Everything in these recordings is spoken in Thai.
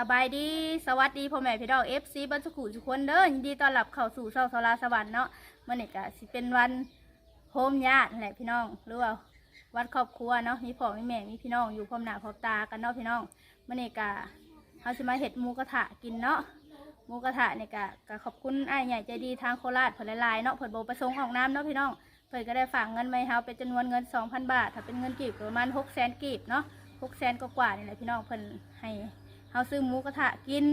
สบายดีสวัสดีพ่อแม่พี่น้อง FC บันสกุลทุกคนเด้อยินดีต้อนรับเข้าสู่ช่องโซลาสวรรค์เนาะมื่อนี้ก็สิเป็นวันโฮมญาติแหละพี่น้องหรือว่าวันครอบครัวเนาะมีพ่อมีแม่มีพี่น้องอยู่พร้อมหน้าพร้อมตากันเนาะพี่น้องมื่อนี้ก็เฮาสิมาเฮ็ดหมูกระทะกินเนาะหมูกระทะเนี่ยก็ก็ขอบคุณไอ้ายใหญ่ใจดีทางโคราชเพิ่นหลายๆเนาะเพิ่นบ่ประสงค์ออกน้ำเนาะพี่น้องเพิ่นก็ได้ฝากเงินมาให้เฮาเป็นจำนวนเงิน 2,000 บาท ถ้าเป็นเงินกีบก็ประมาณ600,000กีบเนาะ600,000กว่าๆนี่แหละพี่น้องเพิ่นให้ เขาซื้อหมูกระทะกิน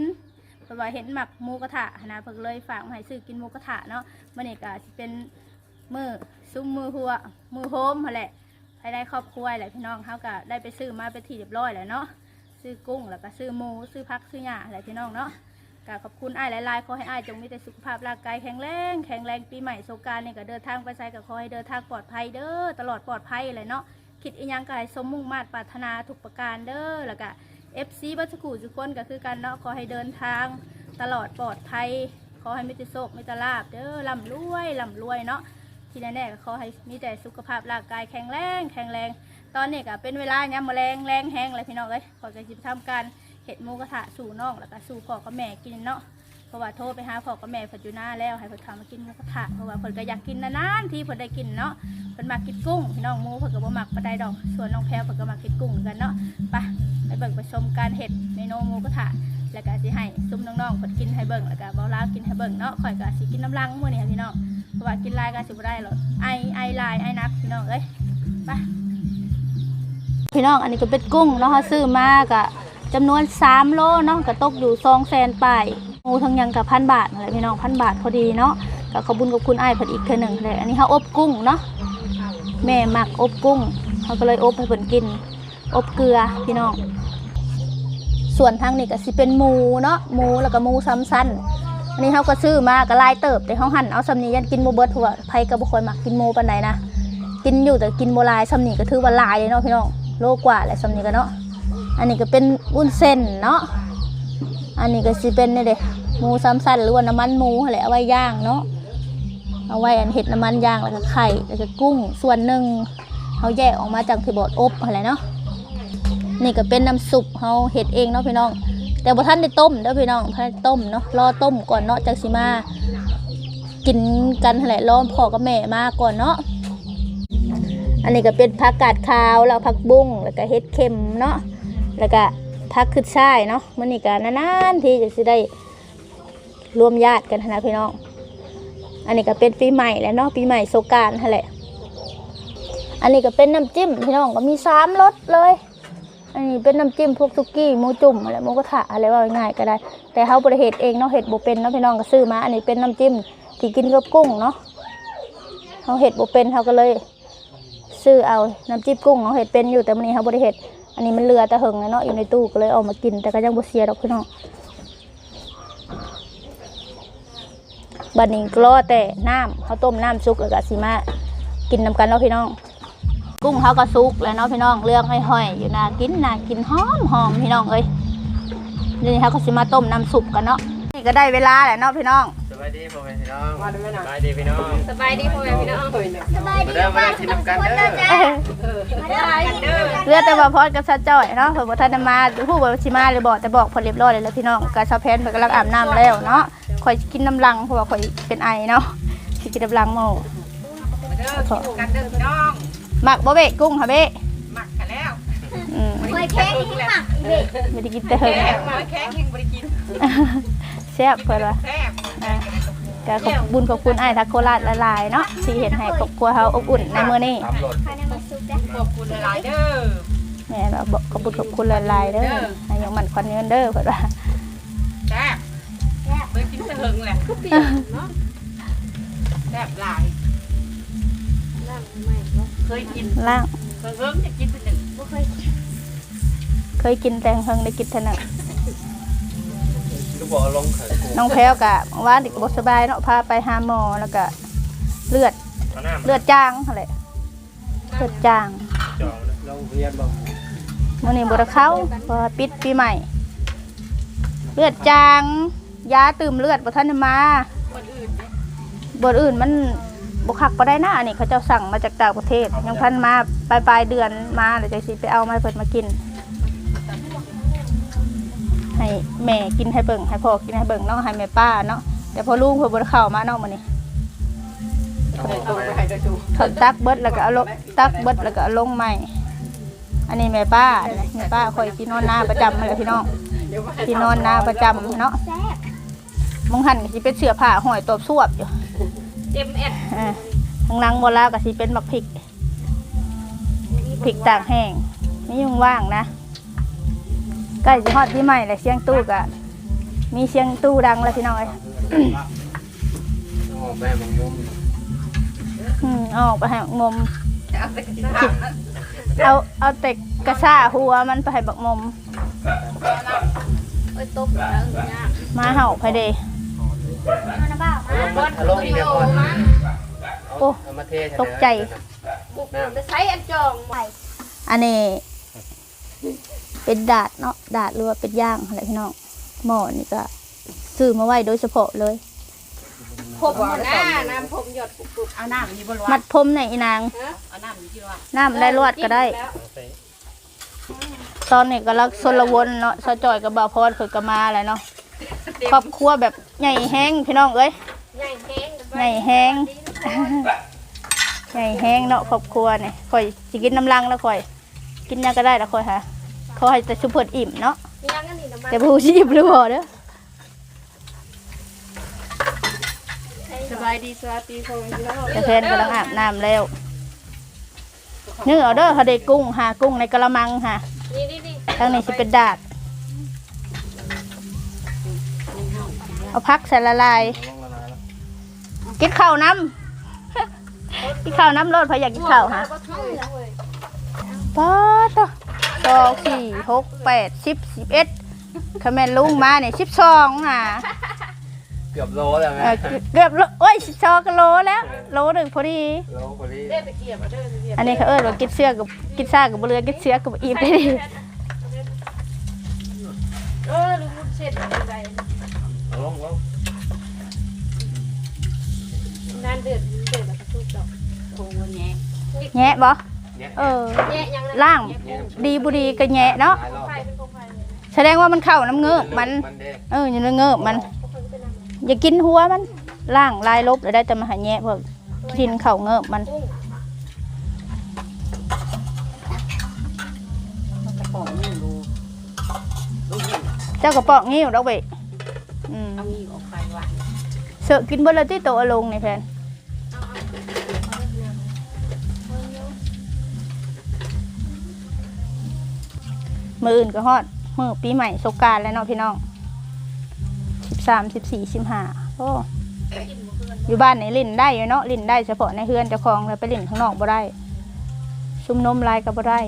เพราะว่าเห็นหมักหมูกระทะนะเพิ่งเลยฝากมาให้ซื้อกินหมูกระทะเนาะมื่อนี้ก็สิเป็นมือซุ้มมือหัวมือโฮมมาแหละให้ได้ครอบครัวแหละพี่น้องเขาก็ได้ไปซื้อมาเป็นที่เรียบร้อยแล้วเนาะซื้อกุ้งแล้วก็ซื้อหมูซื้อพักซื้อหญ้าอะไรพี่น้องเนาะก็ขอบคุณไอ้หลายๆขอให้อ้าจงมีแต่สุขภาพร่างกายแข็งแรงแข็งแรงปีใหม่สงการนี่ก็เดินทางไปไสก็ขอให้เดินทางปลอดภัยเด้อตลอดปลอดภัยเลยเนาะคิดอีหยังก็ให้สมมุ่งมาตรปรารถนาทุกประการเด้อแล้วก็ FC บัสกูทุกคนก็คือกันเนาะขอให้เดินทางตลอดปลอดภัย ขอให้มีแต่โชคมีแต่ลาบเด้อร่ำรวยร่ำรวยเนาะที่แน่ๆก็ขอให้มีแต่สุขภาพร่างกายแข็งแรงแข็งแรง ตอนนี้ก็เป็นเวลายามมะแรงแรงแห้งเลยพี่น้องเอ้ยขอจะจิบทำการเห็ดหมูกระทะสู่น้องแล้วก็สู่พ่อกับแม่กินเนาะเพราะว่าโทรไปหาพ่อกับแม่เพิ่นอยู่หน้าแล้วให้เพิ่นทำมากินหมูกระทะเพราะว่าเพิ่นก็อยากกินนานๆที่เพิ่นได้กินเนาะเพิ่นมักกินกุ้งพี่น้องหมูเพิ่นก็บ่มักปลานใดดอกส่วนน้องแพรวเพิ่นก็มักกินกุ้งเหมือนกันเนาะไป เบิ่งไปชมการเห็ดเมนูหมูกระทะแล้วก็สิให้ซุ้มน้องๆเพิ่นกินให้เบิ่งแล้วก็เบาลาวกินให้เบิ่งเนาะข่อยก็สิกินน้ำลังมื้อนี้ค่ะพี่น้องเพราะว่ากินลายก็สิบ่ได้หรอกไอไอลายไอนักพี่น้องเอ้ยไปพี่น้องอันนี้ก็เป็นกุ้งเนาะเขาซื้อมาก็จำนวน3โลเนาะก็ตกอยู่2แสนปลายหมูทั้งยังกับพันบาทนั่นแหละพี่น้องพันบาทพอดีเนาะก็ขอบคุญกับคุณอ้เพิ่นอีกเทื่อหนึ่งเลยอันนี้เขาอบกุ้งเนาะแม่หมักอบกุ้งเขาก็เลยอบให้เพิ่นกิน อบเกลือพี่น้อง ส่วนทางนี้ก็สิเป็นหมูเนาะหมูแล้วก็หมูซ้ำสั้นอันนี้เขาก็ซื้อมาก็ลายเติบแต่เขาหั่นเอาสำนียันกินโมเบิร์ตหัวไผก็บ่ค่อยมักกินหมูปานใดนะกินอยู่แต่กินโมลายสำนีก็ถือว่าลายเลยเนาะพี่น้องโลกว่าแหละสำนีก็เนาะอันนี้ก็เป็นอุ้นเส้นเนาะอันนี้ก็สิเป็นนี่เด้หมูซ้ำสั้นหรือว่าน้ำมันหมูหั่นแหละเอาไว้ย่างเนาะเอาไว้อันเห็ดน้ำมันย่างแล้วก็ไข่แล้วก็กุ้งส่วนหนึ่งเขาแยกออกมาจากที่บดอบอะไรเนาะ นี่ก็เป็นน้ำซุปเฮาเฮ็ดเองเนาะพี่น้อง แต่บ่ทันได้ต้มเด้อพี่น้องทันได้ต้มเนาะรอต้มก่อนเนาะจังสิมา กินกันแหละรอพ่อกับแม่มาก่อนเนาะอันนี้ก็เป็นผักกาดขาวแล้วผักบุ้งแล้วก็เฮ็ดเค็มเนาะแล้วก็ผักขึ้นช่ายเนาะมื้อนี้ก็นานๆที่จะสิได้รวมญาติกันนะพี่น้อง อันนี้ก็เป็นปีใหม่แล้วเนาะปีใหม่สงกรานต์หั่นแหละ อันนี้ก็เป็นน้ำจิ้มพี่น้องก็มีสามรสเลย อันนี้เป็นน้ำจิ้มพวกซุกี้หมูจุ่มอะไรหมูกระทะอะไรว่าง่ายก็ได้ แต่เขาบริเหตุเองเนาะเห็ดโบเป็นเนาะพี่น้องก็ซื้อมา อันนี้เป็นน้ำจิ้มที่กินกับกุ้งเนาะเขาเห็ดโบเป็นเขาก็เลย ซื้อเอาน้ำจิ้มกุ้งเขาเห็ดเป็นอยู่แต่วันนี้เขาบริเหตุอันนี้มันเรือตะเหิงแล้วเนาะอยู่ในตู้ก็เลยเอามากิน แต่ก็ยังบ่เสียดอกพี่น้องบัดนี้ก็รอแต่น้ำเขาต้มน้ำซุกแล้วก็สีมากินน้ำกันเนาะพี่น้อง กุ้งเขาก็สุกแล้วเนาะพี่น้องเรื่องห้อยๆอยู่นากินนากินหอมหอมพี่น้องเอ้ยนี่เขาก็สิมาต้มน้ำซุปกันเนาะนี่ก็ได้เวลาแล้วเนาะพี่น้องสบายดีพ่อแม่พี่น้องสบายดีพี่น้องสบายดีพ่อแม่พี่น้องมาเด้อมาเด้อกินน้ำกันเด้อเรือแต่ว่าพอดกับซาจ้อยเนาะเผื่อบ่ทันได้มาผู้บ่สิมาเลยบอกแต่บอกเพอเรียบร้อยเลยแล้วพี่น้องก็ชาวแพนเพิ่นกำลังอาบน้ำแล้วเนาะข่อยกินน้ำลังเพราะว่าข่อยเป็นไอเนาะสิกินน้ำลังหมู่มาเด้อกินกันเด้อพี่น้อง มักบ่เบะกุ้งค่ะเบะหมักกันแล้วอืมหอยแข้งที่หมักไม่ได้กินแต่เฮิงแซ่บหอยแข้งยังบ่ได้กินแซ่บเพิ่นว่าแซ่บอะก็ขอบบุญขอบคุณไอ้ายทักโคราชละลายๆเนาะที่เห็นให้ครอบครัวเขาอบอุ่นในมื้อนี้ตามรถขอบคุณหลายๆเด้อแม่เราบอกขอบคุณขอบคุณละลายๆเด้อให้ยังมันควันเงินเด้อเพิ่นว่าแซ่บเคยกินแต่เฮิงแหละแซ่บหลาย เคยกินล่าง เคยเฮิงจะกินเป็นหนึ่งเคยกินแต่เฮิงได้กินเท่านั้นลูกบอกลงเขินกูน้องแพรวกะว่าเด็กบ่สบายเนาะพาไปหาหมอแล้วก็เลือดเอาหน้าเลือดจางนั่นแหละเลือดจางจองลงเรียนบอกมื้อนี้บ่ได้เข้าเพราะว่าปิดปีใหม่ เลือดจางยาตื่มเลือดบ่ทันได้มา คนอื่นเนี่ยบทอื่นมัน บกคักก็ได้นะอันนี้เขาเจ้าสั่งมาจากต่างประเทศ ยังพันมาปลายปลายๆเดือนมาเดี๋ยวจะสิไปเอามาให้เพิ่นมากิน ให้แม่กินให้เบิ่งให้พ่อกินให้เบิ่งเนาะให้แม่ป้าเนาะแต่พอลุงเพิ่นบ่ได้เข้ามาเนาะมื้อนี้เอาตัวไปให้กระดูกเขาตักเบิดแล้วก็เอาลงตักเบิดแล้วก็เอาลงใหม่ อันนี้แม่ป้านะแม่ป้าคอยกินนอนนาประจำมาเลยพี่น้องเดี๋ยวมาให้กินนอนนาประจำเนาะมองหันก็สิเป็นเสื้อผ้าห้อยตบสวบอยู่ เอ็มเอสอ่าทางหลังโบลาวก็สิเป็นบักพริกพริกตากแห้งไม่ยุ่งว่างนะใกล้จะฮอดที่ใหม่เลยเสียงตู้ก็มีเสียงตู้ดังแล้วพี่น้องเอ้ยเอาออกไปให้มันมุมอืมเอาออกไปให้งมเอาไปกินข้าวนะเอาเอาแต่กระซ่าหัวมันไปให้บักมมเอ้ยตบแล้วเนี่ยมาเห่าไปเดบอลเอา ลงอีกเดี๋ยวก่อนโอ้เอามาเทใส่ตกใจ บุกจะใช้อันจองใหม่อันนี้ เป็นดาดเนาะดาดหรือว่าเป็นย่างอะไรพี่น้องหม้อนี่ก็ซื้อมาไว้โดยเฉพาะเลย ผมหน้าน้ำผมหยดปุบๆเอาน้ำนี่บนมัดผมในอีนางเอาน้ำนี่ที่ว่าน้ำได้รวดก็ได้ ตอนนี้ก็รักสนละวนเนาะสะจอยกับบ่าวพรเพิ่นก็มาแหล้วเนาะครอบครัวแบบใหญ่แห้งพี่น้องเอ้ย ใหญ่แห้งใหญ่แห้ง ใหญ่แห้งเนาะครอบครัวนี่ข่อยสิกินน้ำลังแล้วข่อย กินหยังก็ได้แล้วข่อยฮะขอให้แต่ชุบเพิ่นอิ่มเนาะมียังกันนี่น้ำมันแต่ผู้ชีพหรือบ่เด้อสบายดีสวัสดีพ่อแม่พี่น้องแต่แฟนกำลังอาบน้ำแล้วนึกเอาเด้อเขาได้กุ้งหากุ้งในกระมังค่ะนี่นี่นี่ทางนี้สิเป็นดาดเอาพักใส่ละลาย กินข้าวน้ำกินข้าวน้ำรดเพราะอยากกินข้าวฮะก็ช่วยนะเว้ยป๊าดต่อสองสี่หกแปดสิบสิบเอ็ดคาแมนลุงมาเนี่ยสิบสองอะเกือบโลแล้วแม่เออเกือบโลโอ้ยสิบสองกิโลแล้ว โลหนึ่งพอดีโลพอดีเล่นตะเกียบมาเด้อตะเกียบอันนี้เขาเอิ้นว่ากินเสื้อกับกินซ่ากับเรือกินเสื้อกับอีบได้ดีเออลุงเสร็จอะไรเอาลงลง นานเดือดเดือดแบบทุกดอกโอ้โหแง่แงะบ่เนี่ยเออ แง่ยังล่าง ดีบุดีก็แงะเนาะหลายรอบไฟเป็นของไฟเลยแสดงว่ามันเข้าน้ำเงือกมันมันเด้เอออยู่ในเงือกมัน พวกคนเป็นอะไรอย่ากินหัวมันล่างลายลบเลยได้แต่มาหาแงะพวกกินเข่าเงือกมันกุ้งกระป๋องนี่ดูดูนี่เจ้ากระปอกงิ้วดอกเบะอืมเอามีออกไปหวานเสือกินเบดเลยที่โตะลงในแพน มืออื่นก็ฮอดมือปีใหม่สงกรารแล้วเนาะพี่น้องสิบสามสิบสี่สิบห้าโอ้อยู่บ้านนี่ลิ่นได้อยู่เนาะลิ่นได้เฉพาะในเฮือนเจ้าของแล้วไปลิ่นข้างนอกบ่ได้ซุ่มนมลายก็บ่ได้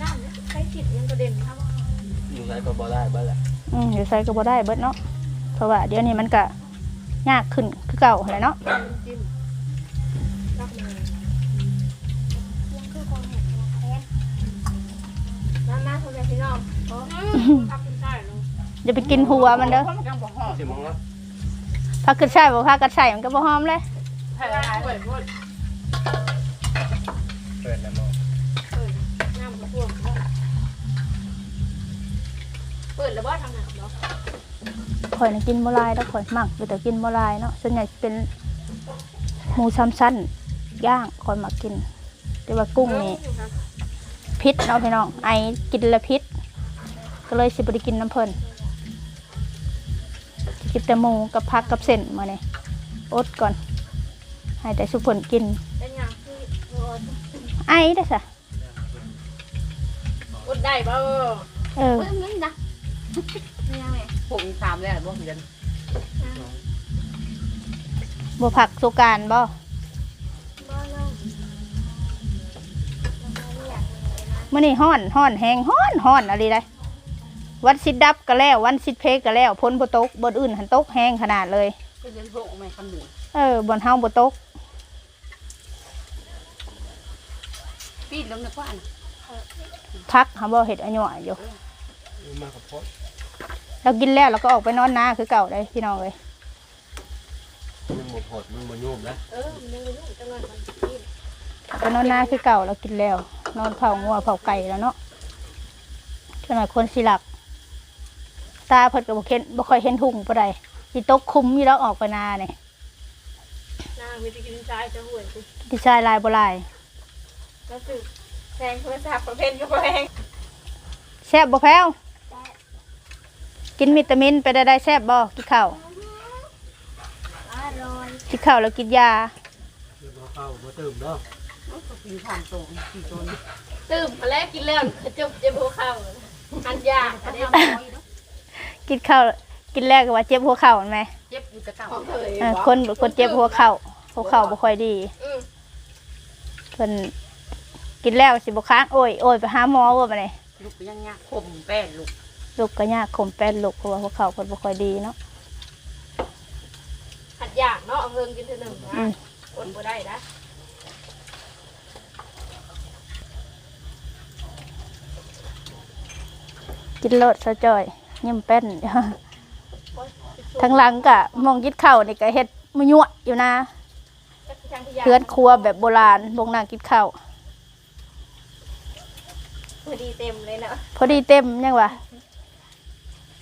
น้ำเนี่ยใช้จิตยังกระเด็นครับอยู่ไหนก็บ่ได้เบ่แหละอืมอยู่ใส่ก็บ่ได้เบิดเนาะเพราะว่าเดี๋ยวนี้มันก็ยากขึ้นคือเก่าแหละเนาะ จิ้ม พ่อแม่พี่น้องโอ้ทำเป็นได้เนาะอย่าไปกินหัวมันเด้อยังบ่หอมสิโมงแล้วพักกระใช่บ่พักกระใช่มันก็บ่หอมเลยใช่ได้เปิดเปิดเปิดแล้วมองเปิดน้ำกระท่วมเปิดแล้วบ่ทางไหนเนาะข่อยน่ะกินบ่หลายแล้วข่อยมักอยู่แต่กินบ่หลายเนาะส่วนใหญ่เป็นหมูซ้ำชั้นย่างข่อยมักกิน แต่ว่ากุ้งนี่ พิษเนาะพี่น้อง ไอกินแล้วพิษ ก็เลยสิบ่ได้กินน้ำเพิ่นกินแต่หมูกับผักกับเส้นมาเนี่ยอดก่อน ให้แต่สุเพิ่นกินเป็นอย่างที่โอ้ไอได้อซะอดได้บ่เออเพิ่มนิดนะยังไงผมถามแล้วบ่เดือนบัวผักสุการบ่ มื่อนี้ฮ้อนฮ้อนแหงฮ้อนฮ้อนอะไรได้วันสิดับก็แล้ว วันสิเพกก็แล้วพ้นบ่ตกบนอื่นหันตกแห้งขนาดเลยก็เดือนหกไม่คำหนึ่งเออบนเฮาบ่ตกปีดลงในกว้านพักหาบ่เห็ดอันหย่อยอยู่มากับพดเรากินแล้วเราก็ออกไปนอนนาคือเก่าได้พี่น้องเลยมันบ่พดมันบ่ยุ่มนะเออมันยังอยู่จังเลยมันกินไปนอนนาคือเก่าเรากินแล้ว นอนเผางัวเผาไก่แล้วเนาะขนาดคนสิหลัก ตาเพิ่นก็บ่เห็นบ่ค่อยเห็นหุ่งปานใดสิตกคุมอยู่แล้วออกไปนานี่นางวิธีกินชายจะห่วยสิที่ชายลายบ่ลายก็คือแซงโทรศัพท์ประเภทก็แพงแซ่บบ่แพ้วกินวิตามินไปได้ได้แซ่บบ่กินข้าวอร่อยกินข้าวแล้วกินยาเข้าบ่ตื่มเนาะ กินผ่านตรงกี่ตัวนี่ตื่มมาแล้วกินแล้วจุบเจ็บหัวเข่าอันยากอันนี้กินข้าวกินแรกก็ว่าเจ็บหัวเข่าเห็นไหมเจ็บอยู่แต่เก่าของเธอเออคนคนเจ็บหัวเข่าหัวเข่าบ่ค่อยดีอืมเพิ่นกินแล้วสิบ่ค้างโอ้ยโอ้ยไปหาหมอว่าบัดนี้ลูกยังยากข่มแป้นลูกลูกก็ยากข่มแป้นลูกเพราะว่าหัวเข่าเพิ่นบ่ค่อยดีเนาะหัดยากเนาะเอาเพิ่งกินเท่าหนึ่งอืนะมอดบ่ได้นะ กินโลดซะจ่อยยิ้มแป้นทั้งหลังก็มองกินข้าวนี่ก็เฮ็ดมะยั่วอยู่นะเพื่อนครัวแบบโบราณบงนางกินข้าวพอดีเต็มเลยเนาะพอดีเต็มยังวะ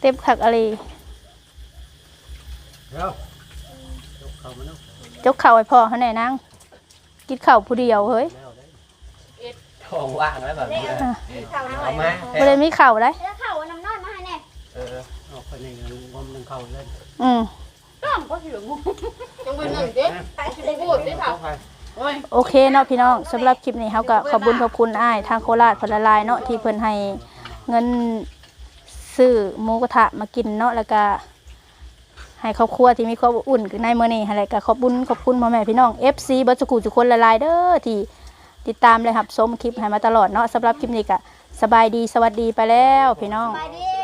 เต็มคักอะไรเดี๋ยวจกเข้ามาเนาะจกข้าวให้พ่อเขาแน่นางกินข้าวผู้เดียวเฮ้ยแล้วได้ท้องว่างแล้วแบบนี้เข่าหน่อเอายมาบ่ได้มีข้าวได้แล้วเข่าน้ำ เออเอาไปในงมนึงเข้าเลยอืมต้อมก็เสืองูยังเป็นหนึ่งดิไปสิพูดสิค่ะโอ้ยโอเคเนาะพี่น้องสำหรับคลิปนี้เขาก็ขอบคุญขอบคุณอ้ายทางโคราชพนละลายเนาะที่เพิ่นให้เงินซื้อหมูกระทะมากินเนาะแล้วก็ให้ครอบครัวที่มีความอบอุ่นในมื้อนี้อะไรก็ขอบคุญขอบคุณพ่อแม่พี่น้อง FC เบัสกุทุกคนละลายเด้อที่ติดตามเลยครับชมคลิปให้มาตลอดเนาะสำหรับคลิปนี้ก็สบายดีสวัสดีไปแล้วพี่น้องไปดิ